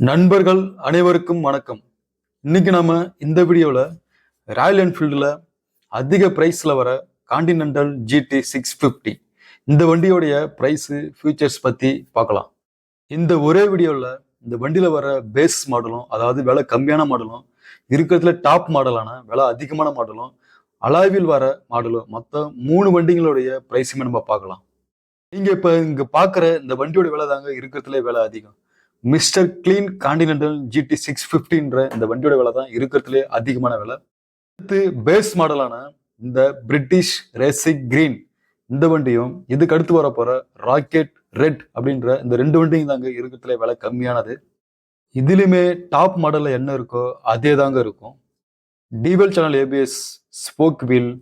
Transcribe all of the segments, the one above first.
நண்பர்கள் அனைவருக்கும் வணக்கம். இன்னைக்கு நம்ம இந்த வீடியோவில் ராயல் என்ஃபீல்டில் அதிக ப்ரைஸில் வர காண்டினென்டல் ஜிடி சிக்ஸ் ஃபிஃப்டி இந்த வண்டியோடைய ப்ரைஸு ஃபியூச்சர்ஸ் பற்றி பார்க்கலாம். இந்த ஒரே வீடியோவில் இந்த வண்டியில் வர பேஸ் மாடலும் அதாவது விலை கம்மியான மாடலும் இருக்கிறதுல டாப் மாடலான விலை அதிகமான மாடலும் அலாவில் வர மாடலும் மொத்தம் மூணு வண்டிங்களுடைய ப்ரைஸுமே நம்ம பார்க்கலாம். நீங்கள் இப்போ இங்கே பார்க்குற இந்த வண்டியோட விலை தாங்க இருக்கிறதுல விலை அதிகம். Mister Clean Continental GT six ஃபிஃப்டின்ற இந்த வண்டியோட விலை தான் இருக்கிறதுலே அதிகமான விலை. அடுத்து பேஸ் மாடலான இந்த பிரிட்டிஷ் ரேசிக் கிரீன். இந்த வண்டியும் இதுக்கு அடுத்து வர ராக்கெட் ரெட் அப்படின்ற இந்த ரெண்டு வண்டியும் தாங்க இருக்கிறதுல விலை கம்மியானது. இதுலையுமே டாப் மாடலில் என்ன இருக்கோ அதே தாங்க இருக்கும். Dual channel ABS spoke wheel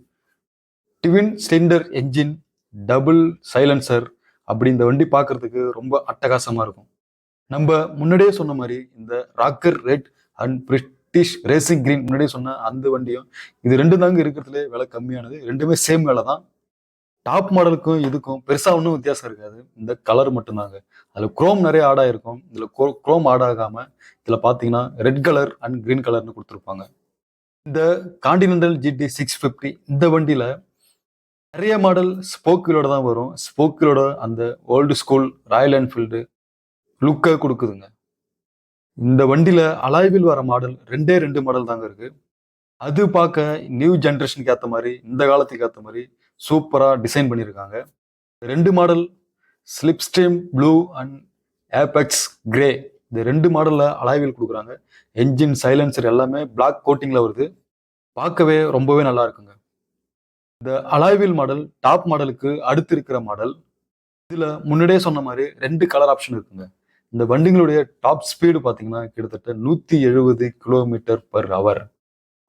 twin cylinder engine double silencer அப்படி இந்த வண்டி பார்க்குறதுக்கு ரொம்ப அட்டகாசமாக இருக்கும். நம்ம முன்னாடியே சொன்ன மாதிரி இந்த rocker red and British racing green முன்னாடியே சொன்ன அந்த வண்டியும் இது ரெண்டு தாங்க இருக்கிறதுல விலை கம்மியானது. ரெண்டுமே சேம் விலை தான். டாப் மாடலுக்கும் இதுக்கும் பெருசாக ஒன்றும் வித்தியாசம் இருக்காது. இந்த கலர் மட்டும்தாங்க. அதில் குரோம் நிறைய ஆட் ஆயிருக்கும். இதில் குரோம் ஆட் இதில் பார்த்தீங்கன்னா ரெட் கலர் அண்ட் கிரீன் கலர்னு கொடுத்துருப்பாங்க. இந்த காண்டினென்டல் ஜிடி சிக்ஸ் ஃபிஃப்டி இந்த வண்டியில் நிறைய மாடல் ஸ்போக்கிலோட தான் வரும். ஸ்போக்கிலோட அந்த ஓல்டு ஸ்கூல் ராயல் என்ஃபீல்டு லுக்கை கொடுக்குதுங்க. இந்த வண்டியில் அலாய்வில் வர மாடல் ரெண்டே ரெண்டு மாடல் தாங்க இருக்கு. அது பார்க்க நியூ ஜென்ரேஷனுக்கு ஏற்ற மாதிரி இந்த காலத்துக்கு ஏற்ற மாதிரி சூப்பராக டிசைன் பண்ணியிருக்காங்க ரெண்டு model slipstream blue and apex grey இந்த ரெண்டு மாடலில் அலாய்வில் கொடுக்குறாங்க. என்ஜின் சைலன்சர் எல்லாமே பிளாக் கோட்டிங்கில் வருது. பார்க்கவே ரொம்பவே நல்லா இருக்குங்க. இந்த அலாய்வில் மாடல் டாப் மாடலுக்கு அடுத்து இருக்கிற மாடல் இதில் முன்னாடியே சொன்ன மாதிரி ரெண்டு கலர் ஆப்ஷன் இருக்குங்க. இந்த வண்டிங்களுடைய டாப் ஸ்பீடு பார்த்தீங்கன்னா கிட்டத்தட்ட நூற்றி எழுபது கிலோமீட்டர் பர் ஹவர்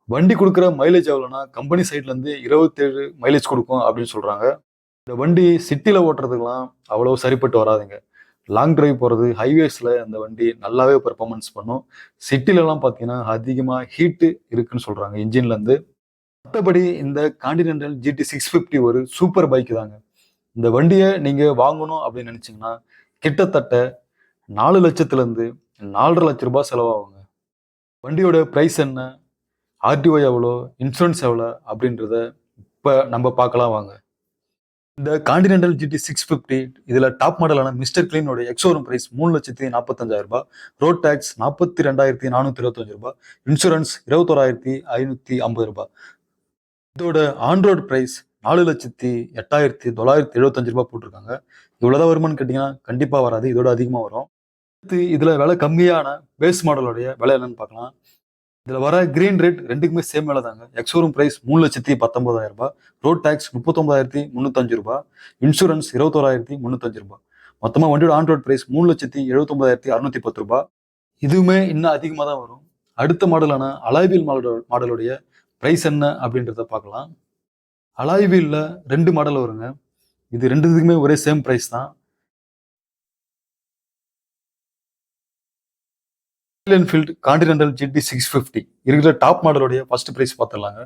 வண்டி கொடுக்குற மைலேஜ் எவ்வளோனா கம்பெனி சைட்லேருந்து இருபத்தேழு மைலேஜ் கொடுக்கும் அப்படின்னு சொல்கிறாங்க இந்த வண்டி சிட்டியில் ஓட்டுறதுக்கெலாம் அவ்வளோ சரிப்பட்டு வராதுங்க. லாங் டிரைவ் போகிறது ஹைவேஸில் அந்த வண்டி நல்லாவே பெர்ஃபார்மன்ஸ் பண்ணும். சிட்டிலலாம் பார்த்தீங்கன்னா அதிகமாக ஹீட்டு இருக்குன்னு சொல்கிறாங்க இன்ஜின்லேருந்து மற்றபடி இந்த காண்டினென்டல் ஜிடி சிக்ஸ் ஃபிஃப்டி ஒரு சூப்பர் பைக் தாங்க. இந்த வண்டியை நீங்கள் வாங்கணும் அப்படின்னு நினச்சிங்கன்னா கிட்டத்தட்ட நாலு லட்சத்துலேருந்து நாலரை லட்ச ரூபாய் செலவாகுங்க. வண்டியோட ப்ரைஸ் என்ன? ஆர்டிஓ எவ்வளோ? இன்சூரன்ஸ் எவ்வளோ? அப்படின்றத இப்போ நம்ம பார்க்கலாம் வாங்க. இந்த காண்டினென்டல் ஜிடி சிக்ஸ் ஃபிஃப்டி இதில் டாப் மாடலான மிஸ்டர் கிளீனோட எக்ஸோரூம் ப்ரைஸ் மூணு லட்சத்தி நாற்பத்தஞ்சாயிரம் ரூபாய். ரோட் டேக்ஸ் நாற்பத்தி ரெண்டாயிரத்தி நானூற்றி இருபத்தஞ்சு ரூபாய். இன்சூரன்ஸ் இருபத்தோராயிரத்தி ஐநூற்றி ஐம்பது ரூபாய். இதோட ஆன்ரோட் ப்ரைஸ் நாலு லட்சத்தி எட்டாயிரத்தி தொள்ளாயிரத்தி எழுபத்தஞ்சு ரூபாய் போட்டிருக்காங்க. இவ்வளோதான் வருமானு கேட்டிங்கன்னா கண்டிப்பாக வராது. இதோட அதிகமாக வரும். அடுத்து இதில் விலை கம்மியான பேஸ் மாடலுடைய விலை என்னன்னு பார்க்கலாம். இதில் வர கிரீன் ரேட் ரெண்டுக்குமே சேம் விலை தாங்க. எக்ஸோரூம் ப்ரைஸ் மூணு லட்சத்தி பத்தொன்பதாயிரம் ரூபாய். ரோட் டேக்ஸ் முப்பத்தொம்பதாயிரத்தி முந்நூற்றஞ்சு ரூபாய். இன்சூரன்ஸ் இருபத்தோராயிரத்தி முந்நூற்றஞ்சு ரூபாய். மொத்தமாக வண்டியோட ஆன் ரோட் ப்ரைஸ் மூணு லட்சத்தி எழுபத்தொம்பதாயிரத்தி அறுநூத்தி பத்து ரூபாய். இதுவுமே இன்னும் அதிகமாக தான் வரும். அடுத்த மாடலான அலாய்வில் மாடலோட மாடலுடைய ப்ரைஸ் என்ன அப்படின்றத பார்க்கலாம். அலாய்வீலில் ரெண்டு மாடல் வருங்க. இது ரெண்டுத்துக்குமே ஒரே சேம் ப்ரைஸ் தான் Royal Enfield Continental GT six fifty இருக்கிற டாப் மாடலுடைய ஃபர்ஸ்ட் ப்ரைஸ் பார்த்துடலாங்க.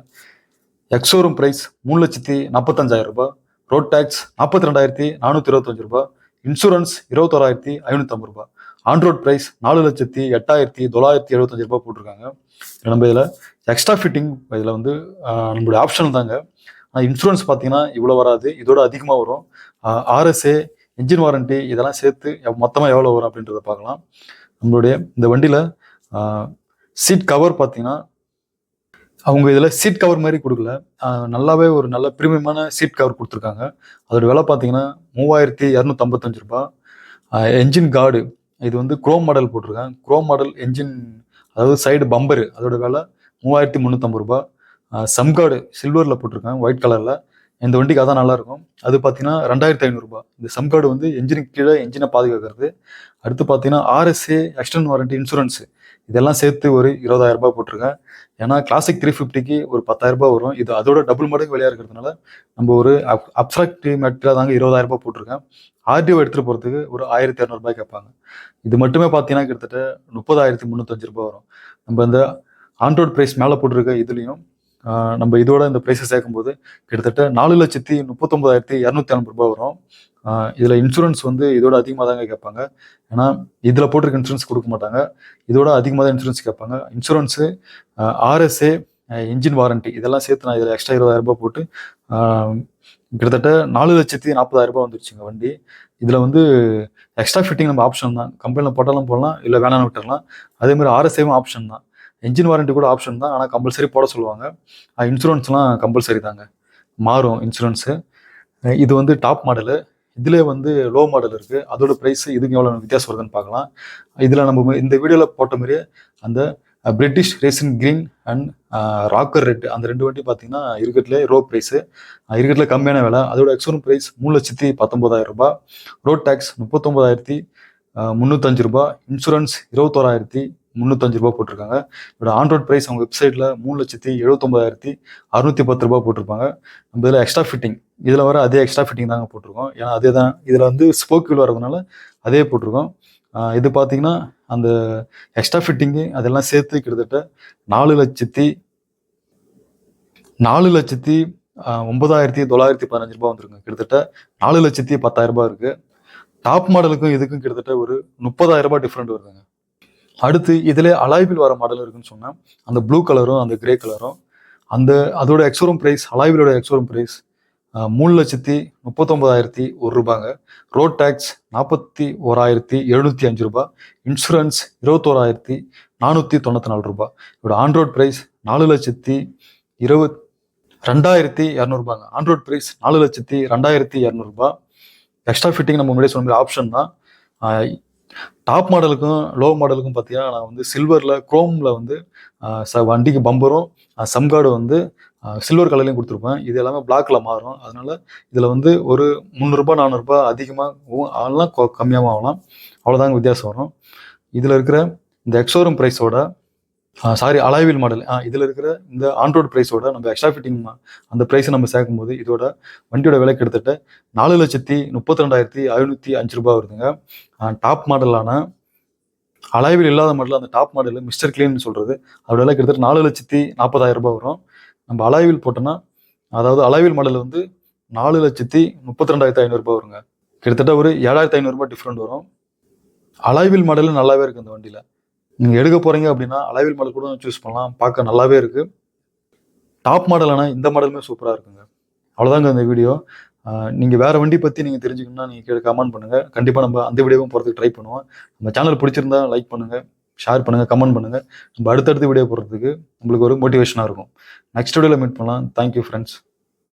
எக்ஸோரூம் ப்ரைஸ் மூணு லட்சத்தி நாற்பத்தஞ்சாயிரம் ரூபாய். ரோட் டேக்ஸ் நாற்பத்தி ரெண்டாயிரத்தி நானூற்றி இருபத்தஞ்சு ரூபாய். இன்சூரன்ஸ் இருபத்தோராயிரத்தி ஐநூற்றம்பது ரூபாய். ஆன்ரோட் ப்ரைஸ் நாலு லட்சத்தி எட்டாயிரத்தி தொள்ளாயிரத்தி எழுபத்தஞ்சு ரூபாய் போட்டிருக்காங்க. நம்ம இதில் எக்ஸ்ட்ரா ஃபிட்டிங் இதில் வந்து நம்மளுடைய ஆப்ஷன் தாங்க. ஆனால் இன்சூரன்ஸ் பார்த்தீங்கன்னா இவ்வளோ வராது. இதோட அதிகமாக வரும். ஆர்எஸ்ஏ இன்ஜின் வாரண்டி இதெல்லாம் சேர்த்து மொத்தமாக எவ்வளோ வரும் அப்படின்றத பார்க்கலாம். நம்மளுடைய இந்த வண்டியில் சீட் கவர் பார்த்தீங்கன்னா அவங்க இதில் சீட் கவர் மாதிரி கொடுக்கல. நல்லாவே ஒரு நல்ல ப்ரீமியமான சீட் கவர் கொடுத்துருக்காங்க. அதோட விலை பார்த்தீங்கன்னா மூவாயிரத்தி இரநூத்தம்பத்தஞ்சு ரூபாய். என்ஜின் கார்டு இது வந்து குரோம் மாடல் போட்டிருக்கேன் குரோம் மாடல் என்ஜின் அதாவது சைடு பம்பரு அதோட விலை மூவாயிரத்தி முந்நூற்றம்பது ரூபாய். சம் கார்டு சில்வரில் போட்டிருக்கேன் ஒயிட் கலரில் இந்த வண்டிக்கு அதான் நல்லாயிருக்கும். அது பார்த்தீங்கன்னா ரெண்டாயிரத்தி ஐநூறுரூபா இந்த சம் கார்டு வந்து என்ஜினுக்கு கீழே என்ஜினை பாதுகாக்கிறது. அடுத்து பார்த்தீங்கன்னா ஆர்எஸ்ஏ எக்ஸ்டன் வாரண்டி இன்சூரன்ஸ் இதெல்லாம் சேர்த்து ஒரு இருபதாயிரம் ரூபாய் போட்டிருக்கேன். ஏன்னா கிளாசிக் த்ரீ ஃபிஃப்டிக்கு ஒரு பத்தாயிரம் ரூபாய் வரும். இது அதோட டபுள் மடங்கு விலையா இருக்கிறதுனால நம்ம ஒரு அப்சாக்ட் மெட்டீரியல் தாங்க இருபதாயிரரூபா போட்டிருக்கேன். ஆர்டிஓ எடுத்துகிட்டு போகிறதுக்கு ஒரு ஆயிரத்தி இரநூறுபாய் கேட்பாங்க. இது மட்டுமே பார்த்தீங்கன்னா கிட்டத்தட்ட முப்பதாயிரத்தி முந்நூற்றஞ்சு ரூபாய் வரும். நம்ம இந்த ஆன்ரோட் ப்ரைஸ் மேலே போட்டிருக்க இதுலேயும் நம்ம இதோட இந்த ப்ரைஸை சேர்க்கும்போது கிட்டத்தட்ட நாலு லட்சத்தி முப்பத்தொம்பதாயிரத்தி இரநூத்தி ஐம்பது ரூபாய் வரும். இதில் இன்சூரன்ஸ் வந்து இதோட அதிகமாக தாங்க கேட்பாங்க. ஏன்னா இதில் போட்டிருக்க இன்சூரன்ஸ் கொடுக்க மாட்டாங்க. இதோட அதிகமாக தான் இன்சூரன்ஸ் கேட்பாங்க. இன்சூரன்ஸு ஆர்எஸ்ஏ இன்ஜின் வாரண்டி இதெல்லாம் சேர்த்து நான் இதில் எக்ஸ்ட்ரா இருபதாயிரம் ரூபாய் போட்டு கிட்டத்தட்ட நாலு லட்சத்தி நாற்பதாயிரம் ரூபாய் வந்துருச்சுங்க வண்டி. இதில் வந்து எக்ஸ்ட்ரா ஃபிட்டிங் நம்ம ஆப்ஷன் தான். கம்பெனியில் போட்டாலும் போடலாம் இல்லை வேணாம்னு விட்டுறலாம். அதேமாதிரி ஆர்எஸ்ஏவும் ஆப்ஷன் தான். என்ஜின் வாரண்டி கூட ஆப்ஷன் தான். ஆனால் கம்பல்சரி போட சொல்லுவாங்க. இன்சூரன்ஸ்லாம் கம்பல்சரி தாங்க. மாறும் இன்சூரன்ஸு இது வந்து டாப் மாடலு இதில் வந்து லோ மாடல் இருக்குது அதோட ப்ரைஸ் இதுக்கு எவ்வளோ வித்தியாசம் வருதுன்னு பார்க்கலாம். இதில் நம்ம இந்த வீடியோவில் போட்ட மாதிரியே அந்த British racing green and rocker red அந்த ரெண்டு வண்டி பார்த்தீங்கன்னா இருக்கட்டிலே ரோ ப்ரைஸு இருக்கட்டில் கம்மியான விலை. அதோட எக்ஸோன் ப்ரைஸ் மூணு லட்சத்தி பத்தொம்போதாயிரம் ரூபாய். ரோட் டேக்ஸ் முப்பத்தொம்போதாயிரத்தி முந்நூற்றஞ்சு ரூபாய். இன்சூரன்ஸ் இருபத்தோராயிரத்தி முந்நூற்றஞ்சு ரூபா போட்டிருக்காங்க. இதோட ஆண்ட்ராய்ட் ப்ரைஸ் அவங்க வெப்சைட்டில் மூணு லட்சத்தி எழுபத்தொம்பதாயிரத்தி அறுநூற்றி பத்து ரூபா போட்டிருப்பாங்க. நம்ம இதில் எக்ஸ்ட்ரா ஃபிட்டிங் இதில் வர அதே எக்ஸ்ட்ரா ஃபிட்டிங் தாங்க போட்டிருக்கோம். ஏன்னா அதே தான் இதில் வந்து ஸ்போக் வீல் வரதுனால அதே போட்டிருக்கோம். இது பார்த்தீங்கன்னா அந்த எக்ஸ்ட்ரா ஃபிட்டிங்கு அதெல்லாம் சேர்த்து கிட்டத்தட்ட நாலு லட்சத்தி நாலு லட்சத்தி ஒன்பதாயிரத்தி தொள்ளாயிரத்தி பதினஞ்சு ரூபாய் வந்துருங்க. கிட்டத்தட்ட நாலு லட்சத்தி பத்தாயிரம் ரூபாய் இருக்கு. டாப் மாடலுக்கும் இதுக்கும் கிட்டத்தட்ட ஒரு முப்பதாயிரம் ரூபாய் டிஃப்ரெண்ட் வருதுங்க. அடுத்து இதில் அலாய்வில் வர மாடல் இருக்குன்னு சொன்னேன். அந்த ப்ளூ கலரும் அந்த கிரே கலரும் அந்த அதோட எக்ஸோரம் ப்ரைஸ் அலாய்விலோட எக்ஸோரம் ப்ரைஸ் மூணு லட்சத்தி முப்பத்தொம்பதாயிரத்தி ஒரு ரூபாங்க. ரோட் டேக்ஸ் நாற்பத்தி ஓராயிரத்தி எழுநூற்றி அஞ்சு ரூபா. இன்சூரன்ஸ் இருபத்தோராயிரத்தி நானூற்றி தொண்ணூற்றி நாலு ரூபா. இதோட ஆன்ரோட் ப்ரைஸ் நாலு லட்சத்தி இருபத் ரெண்டாயிரத்தி இரநூறுபாங்க ஆன்ரோட் ப்ரைஸ் நாலு லட்சத்தி ரெண்டாயிரத்தி இரநூறுபா எக்ஸ்ட்ரா ஃபிட்டிங் நம்ம முன்னாடியே சொன்ன மாதிரி ஆப்ஷன் தான். டாப் மாடலுக்கும் லோ மாடலுக்கும் பார்த்தீங்கன்னா நான் வந்து சில்வரில் குரோமில் வந்து ச வண்டிக்கு பம்பரும் சம்கார்டு வந்து சில்வர் கலர்லையும் கொடுத்துருப்பேன். இது எல்லாமே பிளாக்ல மாறும். அதனால இதில் வந்து ஒரு முந்நூறுரூபா நானூறுரூபா அதிகமாக ஆகலாம் கொ- கம்மியாகவும் ஆகலாம். அவ்வளோதாங்க வித்தியாசம் வரும். இதில் இருக்கிற இந்த எக்ஸோரூம் ப்ரைஸோட சாரி அலாய்வில் மாடல் இதில் இருக்கிற இந்த ஆன்ரோட் ப்ரைஸோட நம்ம எக்ஸ்ட்ரா ஃபிட்டிங் அந்த ப்ரைஸை நம்ம சேர்க்கும்போது இதோட வண்டியோட விலை கிட்டத்தட்ட நாலு லட்சத்தி முப்பத்தி ரெண்டாயிரத்தி ஐநூற்றி அஞ்சு ரூபாய் வருதுங்க. டாப் மாடலான அலாய்வில் இல்லாத மாடல் அந்த டாப் மாடல் மிஸ்டர் கிளீன் சொல்கிறது அதோட விலை கிட்டத்தட்ட நாலு லட்சத்தி நாற்பதாயிரம் ரூபாய் வரும். நம்ம அலாய்வில் போட்டோம்னா அதாவது அலாய்வில் மாடல் வந்து நாலு லட்சத்தி முப்பத்தி ரெண்டாயிரத்தி ஐநூறுரூபா வருங்க. கிட்டத்தட்ட ஒரு ஏழாயிரத்தி ஐநூறுரூபா டிஃப்ரெண்ட் வரும். அலாய்வில் மாடல் நல்லாவே இருக்குது அந்த வண்டியில். நீங்கள் எடுக்க போகிறீங்க அப்படின்னா அளவில் மாடல் கூட சூஸ் பண்ணலாம். பார்க்க நல்லாவே இருக்குது டாப் மாடலான இந்த மாடலுமே சூப்பராக இருக்குங்க. அவ்வளோதாங்க இந்த வீடியோ நீங்கள் வேறு வண்டி பற்றி நீங்கள் தெரிஞ்சுக்கணும்னா நீங்கள் கீழே கமெண்ட் பண்ணுங்கள் கண்டிப்பாக நம்ம அந்த வீடியோவும் போகிறதுக்கு ட்ரை பண்ணுவோம். நம்ம சேனல் பிடிச்சிருந்தா லைக் பண்ணுங்கள் ஷேர் பண்ணுங்கள் கமெண்ட் பண்ணுங்கள் நம்ம அடுத்தடுத்த வீடியோ போடுறதுக்கு உங்களுக்கு ஒரு மோட்டிவேஷனாக இருக்கும். நெக்ஸ்ட் வீடியோவில் மீட் பண்ணலாம். Thank you friends